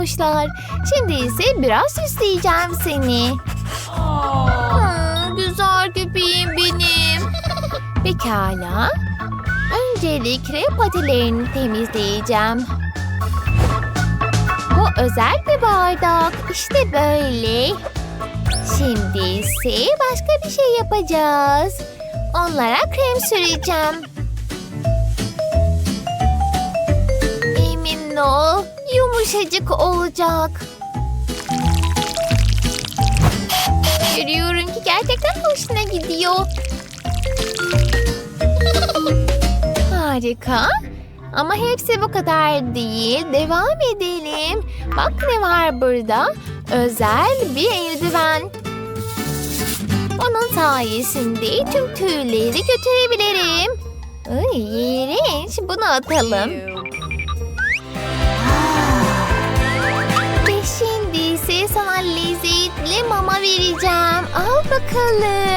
olmuşlar. Şimdi ise biraz süsleyeceğim seni. Hmm, güzel köpeğim benim. Pekala. Öncelikle patilerini temizleyeceğim. Bu özel bir bardak. İşte böyle. Şimdi ise başka bir şey yapacağız. Onlara krem süreceğim. Yumuşacık olacak. Görüyorum ki gerçekten hoşuna gidiyor. Harika. Ama hepsi bu kadar değil. Devam edelim. Bak ne var burada. Özel bir eldiven. Onun sayesinde tüm tüyleri götürebilirim. Ay, iğrenç. Bunu atalım. Mama vereceğim. Al bakalım.